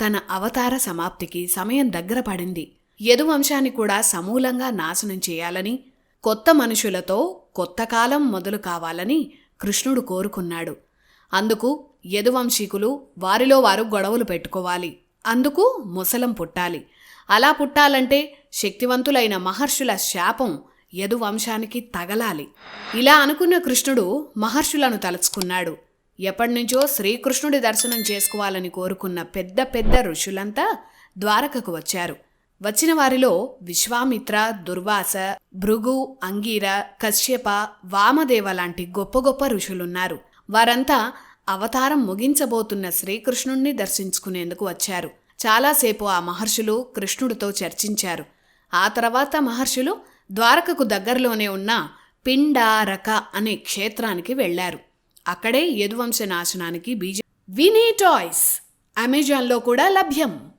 తన అవతార సమాప్తికి సమయం దగ్గర పడింది. యదువంశాన్ని కూడా సమూలంగా నాశనం చేయాలని కొత్త మనుషులతో కొత్త కాలం మొదలు కావాలని కృష్ణుడు కోరుకున్నాడు. అందుకు యదువంశీకులు వారిలో వారు గొడవలు పెట్టుకోవాలి. అందుకు ముసలం పుట్టాలి. అలా పుట్టాలంటే శక్తివంతులైన మహర్షుల శాపం యదువంశానికి తగలాలి. ఇలా అనుకున్న కృష్ణుడు మహర్షులను తలుచుకున్నాడు. ఎప్పటినుంచో శ్రీకృష్ణుడి దర్శనం చేసుకోవాలని కోరుకున్న పెద్ద పెద్ద ఋషులంతా ద్వారకకు వచ్చారు. వచ్చిన వారిలో విశ్వామిత్ర దుర్వాస భృగు అంగీర కశ్యప వామదేవ లాంటి గొప్ప గొప్ప ఋషులున్నారు. వారంతా అవతారం ముగించబోతున్న శ్రీకృష్ణుణ్ణి దర్శించుకునేందుకు వచ్చారు. చాలాసేపు ఆ మహర్షులు కృష్ణుడితో చర్చించారు. ఆ తర్వాత మహర్షులు ద్వారకకు దగ్గరలోనే ఉన్న పిండారక అనే క్షేత్రానికి వెళ్ళారు అక్కడే యదువంశ నాశనానికి బీజం వినీ టాయ్స్ అమెజాన్లో కూడా లభ్యం.